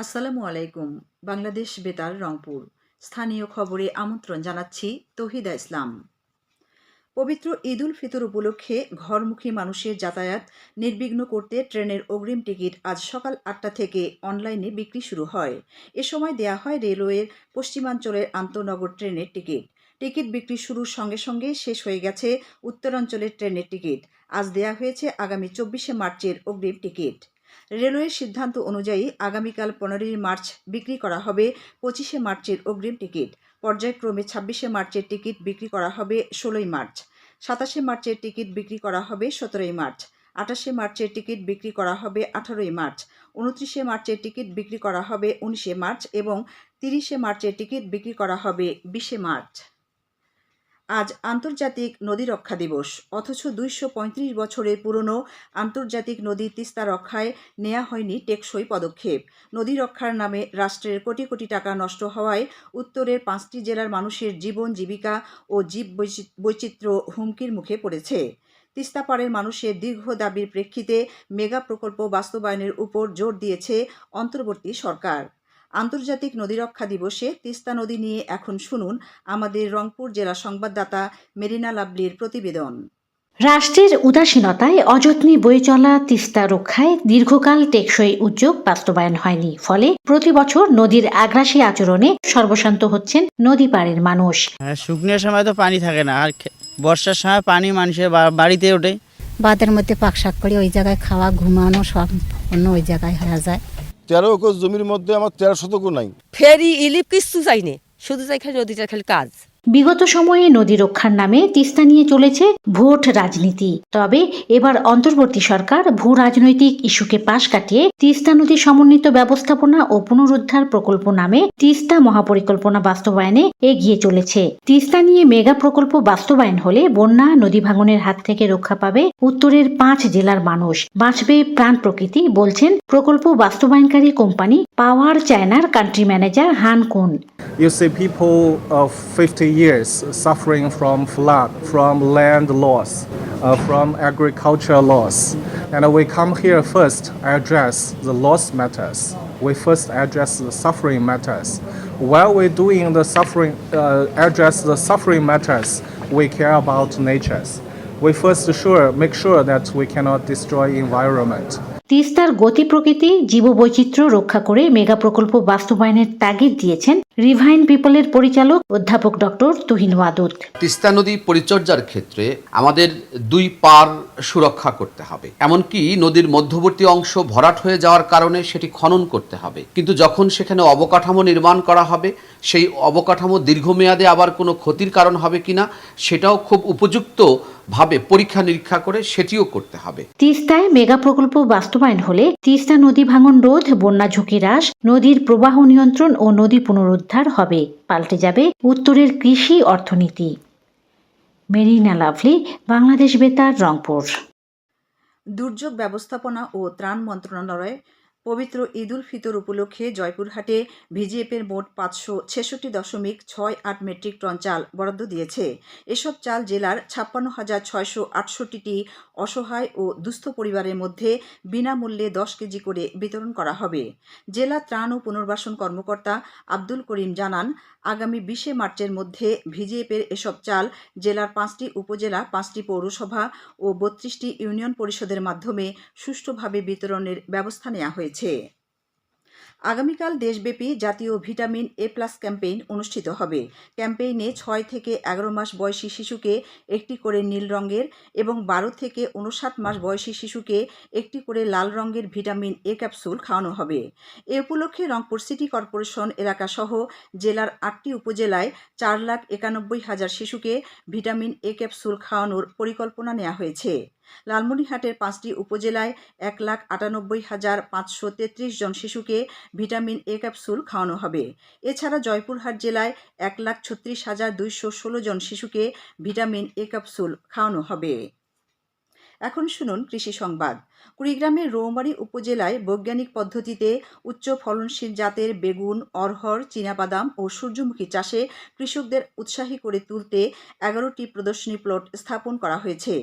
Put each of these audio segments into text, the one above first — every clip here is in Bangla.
আসসালামু আলাইকুম, বাংলাদেশ বেতার, রংপুর। স্থানীয় খবরে আমন্ত্রণ জানাচ্ছি তহিদা ইসলাম। পবিত্র ঈদুল ফিতর উপলক্ষে ঘরমুখী মানুষের যাতায়াত নির্বিঘ্ন করতে ট্রেনের অগ্রিম টিকিট আজ সকাল আটটা থেকে অনলাইনে বিক্রি শুরু হয়। এ সময় দেয়া হয় রেলওয়ের পশ্চিমাঞ্চলের আন্তনগর ট্রেনের টিকিট। টিকিট বিক্রি শুরুর সঙ্গে সঙ্গে শেষ হয়ে গেছে উত্তরাঞ্চলের ট্রেনের টিকিট। আজ দেয়া হয়েছে আগামী চব্বিশে মার্চের অগ্রিম টিকিট। রেলওয়ের সিদ্ধান্ত অনুযায়ী আগামীকাল পনেরোই মার্চ বিক্রি করা হবে পঁচিশে মার্চের অগ্রিম টিকিট। পর্যায়ক্রমে ছাব্বিশে মার্চের টিকিট বিক্রি করা হবে ষোলোই মার্চ। সাতাশে মার্চের টিকিট বিক্রি করা হবে সতেরোই মার্চ। আঠাশে মার্চের টিকিট বিক্রি করা হবে আঠারোই মার্চ। উনত্রিশে মার্চের টিকিট বিক্রি করা হবে উনিশে মার্চ এবং তিরিশে মার্চের টিকিট বিক্রি করা হবে বিশে মার্চ। আজ আন্তর্জাতিক নদী রক্ষা দিবস। অথচ দুইশো পঁয়ত্রিশ বছরের পুরনো আন্তর্জাতিক নদী তিস্তা রক্ষায় নেওয়া হয়নি টেকসই পদক্ষেপ। নদী রক্ষার নামে রাষ্ট্রের কোটি কোটি টাকা নষ্ট হওয়ায় উত্তরের পাঁচটি জেলার মানুষের জীবন, জীবিকা ও জীব বৈচি- বৈচিত্র্য হুমকির মুখে পড়েছে। তিস্তাপাড়ের মানুষের দীর্ঘ দাবির প্রেক্ষিতে মেগা প্রকল্প বাস্তবায়নের উপর জোর দিয়েছে অন্তর্বর্তী সরকার। আন্তর্জাতিক নদী রক্ষা দিবসে তিস্তা নদী নিয়ে এখন শুনুন আমাদের রংপুর জেলা সংবাদদাতা মেরিনা লাভলির প্রতিবেদন। রাষ্ট্রের উদাসীনতায় অযত্নে বয়ে চলা তিস্তা রক্ষায় দীর্ঘকাল টেকসই উদ্যোগ বাস্তবায়ন হয়নি। ফলে প্রতি বছর নদীর আগ্রাসী আচরণে সর্বশান্ত হচ্ছেন নদী পাড়ের মানুষ। হ্যাঁ শুকনোর সময় তো পানি থাকে না আর বর্ষার সময় পানি মানুষের বা- বাড়িতে ওঠে। বাদের মধ্যে পাক শাক করে ওই জায়গায় খাওয়া ঘুমানো সব অন্য ওই জায়গায় হয়ে যায়। তেরো একর জমির মধ্যে আমার তেরো শতকও নাই। ফেরি, ইলিপ কিছু চাইনি শুধু চাই খালি নদীটা খালি কাজ। বিগত সময়ে নদী রক্ষার নামে তিস্তা নিয়ে চলেছে ভোট রাজনীতি। তবে এবার অন্তর্বর্তী সরকার ভূ রাজনৈতিক ইস্যুকে পাশ কাটিয়ে তিস্তা নদী সমন্বিত ব্যবস্থাপনা ও পুনরুদ্ধার প্রকল্প নামে তিস্তা মহাপরিকল্পনা বাস্তবায়নে এগিয়ে চলেছে। তিস্তা নিয়ে মেগা প্রকল্প বাস্তবায়ন হলে বন্যা নদী ভাঙনের হাত থেকে রক্ষা পাবে উত্তরের পাঁচ জেলার মানুষ। বাঁচবে প্রাণ প্রকৃতি বলছেন প্রকল্প বাস্তবায়নকারী কোম্পানি পাওয়ার চায়নার কান্ট্রি ম্যানেজার হান কুন। You see people of 50 years suffering from flood, from land loss, uh, from agriculture loss. And we come here first address the loss matters. We first address the suffering matters. While we're doing the suffering, uh, address the suffering matters, we care about natures. We first sure make sure that we cannot destroy environment. তিস্তার গতি প্রকৃতি জীববৈচিত্র্য রক্ষা করে মেগা প্রকল্প বাস্তবায়নের তাগিদ দিয়েছেন রিভাইন পিপলের পরিচালক অধ্যাপক ডক্টর তুহিন ওয়াদুদ। তিস্তা নদী পরিচর্যার ক্ষেত্রে আমাদের দুই পার সুরক্ষা করতে হবে। এমনকি নদীর মধ্যবর্তী অংশ ভরাট হয়ে যাওয়ার কারণে সেটি খনন করতে হবে। কিন্তু যখন সেখানে অবকাঠামো নির্মাণ করা হবে সেই অবকাঠামো দীর্ঘমেয়াদে আবার কোনো ক্ষতির কারণ হবে কিনা সেটাও খুব উপযুক্ত ভাবে পরীক্ষা নিরীক্ষা করে সেটিও করতে হবে। তিস্তায় মেগা প্রকল্প বাস্তবায়ন হলে তিস্তা নদী ভাঙন রোধ বন্যা ঝুঁকি হ্রাস নদীর প্রবাহ নিয়ন্ত্রণ ও নদী পুনরুদ্ধার হবে, পাল্টে যাবে উত্তরের কৃষি অর্থনীতি। মেরিনা লাভলি, বাংলাদেশ বেতার, রংপুর। দুর্যোগ ব্যবস্থাপনা ও ত্রাণ মন্ত্রণালয় পবিত্র ঈদুল ফিতর উপলক্ষে জয়পুরহাটে ভিজিএফের মোট পাঁচশো ছেষট্টি দশমিক ছয় আট মেট্রিক টন চাল বরাদ্দ দিয়েছে। এসব চাল জেলার ছাপ্পান্ন হাজার ছয়শো আটষট্টিটি অসহায় ও দুস্থ পরিবারের মধ্যে বিনামূল্যে দশ কেজি করে বিতরণ করা হবে। জেলা ত্রাণ ও পুনর্বাসন কর্মকর্তা আব্দুল করিম জানান, আগামী বিশে মার্চের মধ্যে ভিজিএফের এসব চাল জেলার পাঁচটি উপজেলা, পাঁচটি পৌরসভা ও বত্রিশটি ইউনিয়ন পরিষদের মাধ্যমে সুষ্ঠুভাবে বিতরণের ব্যবস্থা নেওয়া হয়েছে। আগামীকাল দেশব্যাপী জাতীয় ভিটামিন এ প্লাস ক্যাম্পেইন অনুষ্ঠিত হবে। ক্যাম্পেইনে ছয় থেকে এগারো মাস বয়সী শিশুকে একটি করে নীল রঙের এবং বারো থেকে উনষাট মাস বয়সী শিশুকে একটি করে লাল রঙের ভিটামিন এ ক্যাপসুল খাওয়ানো হবে। এ উপলক্ষে রংপুর সিটি কর্পোরেশন এলাকাসহ জেলার আটটি উপজেলায় চার লাখ একানব্বই হাজার শিশুকে ভিটামিন এ ক্যাপসুল খাওয়ানোর পরিকল্পনা নেওয়া হয়েছে। লালমনিরহাটের পাঁচটি উপজেলায় এক লাখ আটানব্বই হাজার পাঁচশো তেত্রিশ জন শিশুকে ভিটামিন এ ক্যাপসুল খাওয়ানো হবে। এছাড়া জয়পুরহাট জেলায় এক লাখ ছত্রিশ হাজার দুইশো ষোলো জন শিশুকে ভিটামিন এ ক্যাপসুল খাওয়ানো হবে। এখন শুনুন কৃষি সংবাদ। কুড়িগ্রামের রৌমারী উপজেলায় বৈজ্ঞানিক পদ্ধতিতে উচ্চ ফলনশীল জাতের বেগুন অরহর চীনাবাদাম ও সূর্যমুখী চাষে কৃষকদের উৎসাহী করে তুলতে এগারোটি প্রদর্শনী প্লট স্থাপন করা হয়েছে।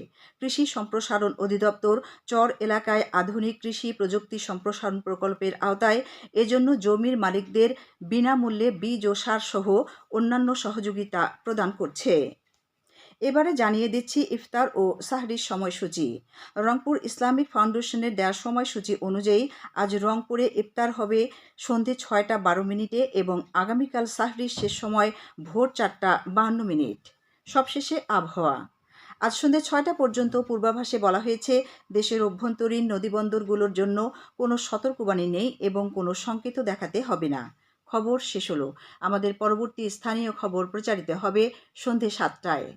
কৃষি সম্প্রসারণ অধিদপ্তর চর এলাকায় আধুনিক কৃষি প্রযুক্তি সম্প্রসারণ প্রকল্পের আওতায় এজন্য জমির মালিকদের বিনামূল্যে বীজ ও সার সহ অন্যান্য সহযোগিতা প্রদান করছে। এবারে জানিয়ে দিচ্ছি ইফতার ও সাহরির সময়সূচি। রংপুর ইসলামিক ফাউন্ডেশনের দেওয়া সময়সূচি অনুযায়ী আজ রংপুরে ইফতার হবে সন্ধে ছয়টা বারো মিনিটে এবং আগামীকাল সাহরির শেষ সময় ভোর চারটা বাহান্ন মিনিট। সবশেষে আবহাওয়া। আজ সন্ধ্যে ছয়টা পর্যন্ত পূর্বাভাসে বলা হয়েছে, দেশের অভ্যন্তরীণ নদীবন্দরগুলোর জন্য কোনো সতর্কবাণী নেই এবং কোনো সংকেতও দেখাতে হবে না। খবর শেষ হলো। আমাদের পরবর্তী স্থানীয় খবর প্রচারিত হবে সন্ধে সাতটায়।